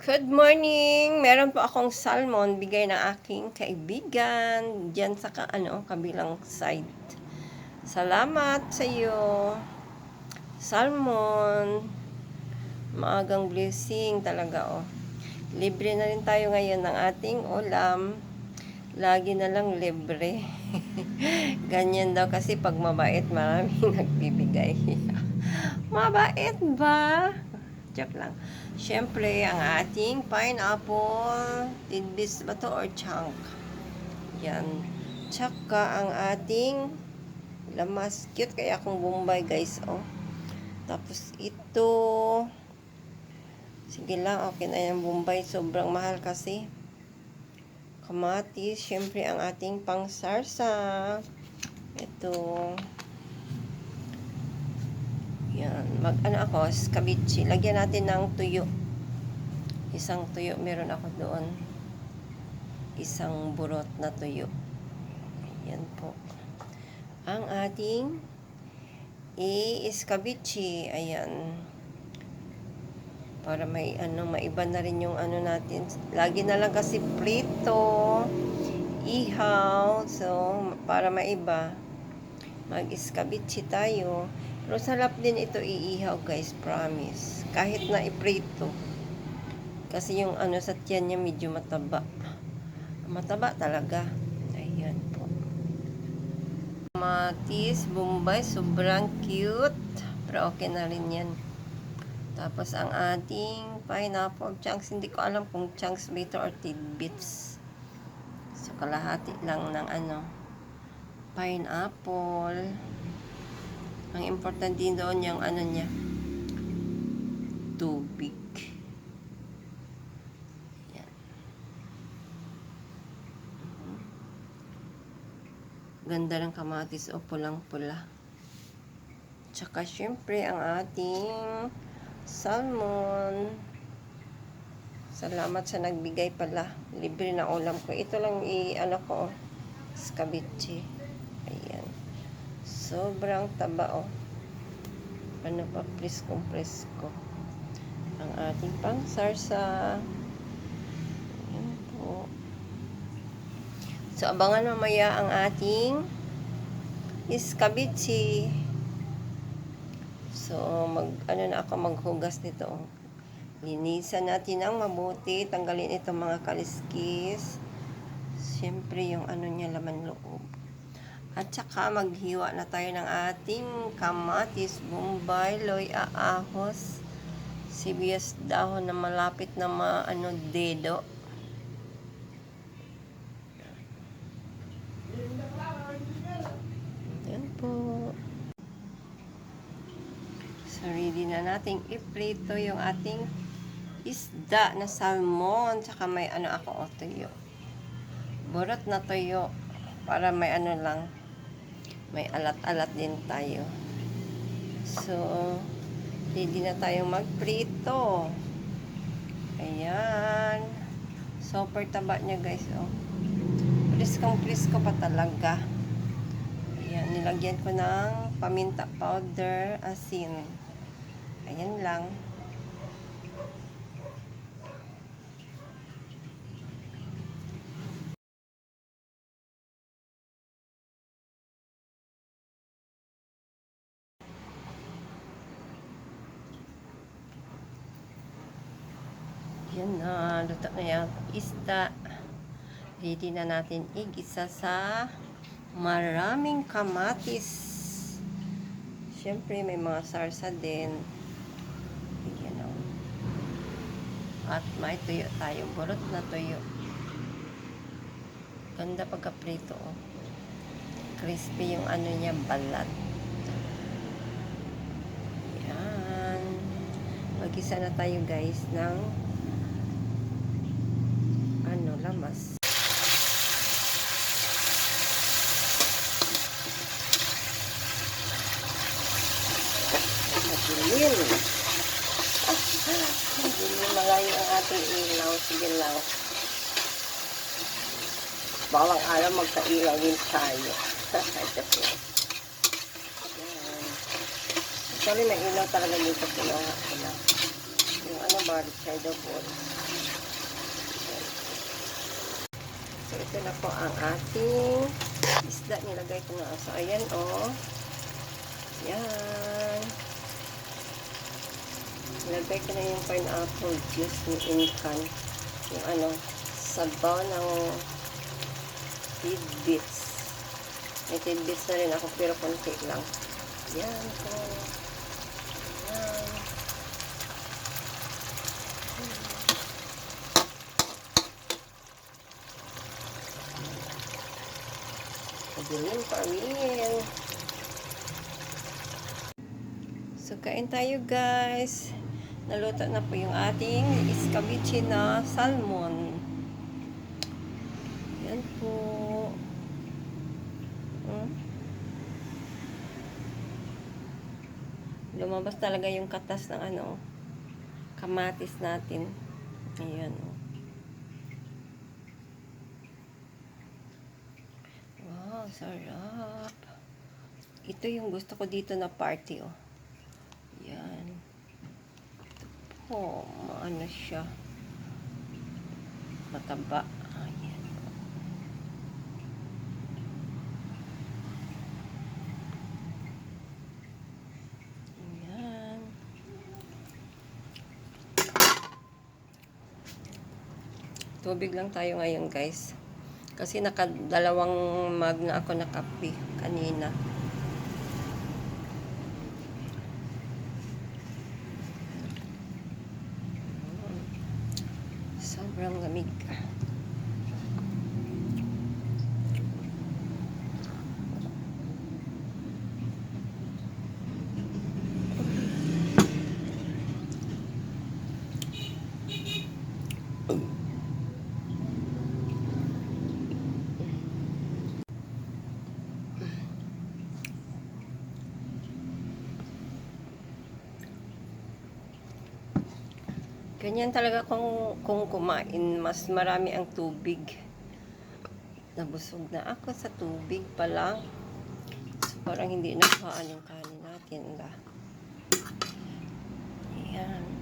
Good morning! Meron po akong salmon bigay ng aking kaibigan diyan sa ka, ano, kabilang side. Salamat sa iyo. Salmon. Maagang blessing talaga oh. Libre na rin tayo ngayon ng ating ulam. Lagi na lang libre. Ganyan daw kasi pag mabait maraming nagbibigay. mabait ba? Joke lang. Siyempre, ang ating pineapple, tidbits ba to or chunk? Yan. Tsaka ang ating lamas. Cute kaya akong bombay, guys, oh. Tapos ito, sige lang, okay na yung bombay. Sobrang mahal kasi. Kamatis, siyempre ang ating pangsarsa. Ito, yan. Mag, ano ako, skabichi. Lagyan natin ng tuyo. Isang tuyo meron ako doon. Isang burot na tuyo. Yan po. Ang ating i-skabichi. Ayan. Para may ano, maiba na rin yung ano natin. Lagi na lang kasi prito. Ihaw. So, para maiba. Mag-iskabichi tayo. Pero sarap din ito iihaw guys, promise. Kahit na iprito. Kasi yung ano sa tiyan niya medyo mataba. Mataba talaga. Ayan po. Matis, bombay, sobrang cute. Pero okay na rin yan. Tapos ang ating pineapple chunks. Hindi ko alam kung chunks ba ito or tidbits. So kalahati lang ng ano pineapple. Ang important din doon yung ano niya. Tubig. Yan. Ganda ng kamatis o pulang-pula. Tsaka syempre ang ating salmon. Salamat sa nagbigay pala. Libre na ulam ko. Ito lang i-ano ko. Scabici. Sobrang taba oh. Ano pa presko presko. Ang ating pang sarsa. Ayan po. So abangan mamaya ang ating iskabichi. So mag ano na ako maghugas nito. Linisan natin ang mabuti, tanggalin itong mga kaliskis. Siyempre yung ano niya laman loob. At saka maghiwa na tayo ng ating kamatis, bombay, loy, aahos, sibuyas dahon na malapit na ma, ano, dedo. Yan po. So, ready na nating iprito yung ating isda na salmon. Tsaka may ano ako, o, tuyo. Burot na tuyo para may ano lang may alat-alat din tayo. So ready na tayong magprito. Ayan. Super taba niya guys oh. Priskong prisko pa talaga. Ayan nilagyan ko ng paminta powder asin. Ayan lang Yan na, luto na yung isda. Ready na natin igisa sa maraming kamatis. Siyempre, may mga sarsa din. Yan o. At may tuyo tayo. Burot na tuyo. Ganda pagka-prito oh. Crispy yung ano niya, balat. Yan. Mag-isa na tayo guys ng lamas. Madilim. Madilim malayo ang ating ilaw. Sige lang. Bawang araw magka-ilaw din tayo. Ito po. Actually, may ilaw talaga dito. Kinuha ko. Yung ano, balik side of So, ito na po ang ating isda. Nilagay ko na. So, ayan. Oh. Yan. Nilagay ko na yung pineapple juice ni Incan. Yung ano, sabaw ng tidbits. May tidbits na rin ako pero konti lang. Yan po. Yan. Pa rin. So, kain tayo guys. Naluto na po yung ating escabeche na salmon. Yan po. Hmm? Lumabas talaga yung katas ng ano, kamatis natin. Ayan. Oh. Wow, sarap. Ito yung gusto ko dito na party, oh. Yan. Ito po, maano siya. Mataba. Ayan. Ayan. Tubig lang tayo ngayon, guys. Kasi nakadalawang mug na ako na kape kanina. Sobrang lamig. Ganyan talaga kung, kung kumain, mas marami ang tubig. Nabusog na ako sa tubig pa lang. So, parang hindi nakuhaan yung kanin natin. La. Ayan.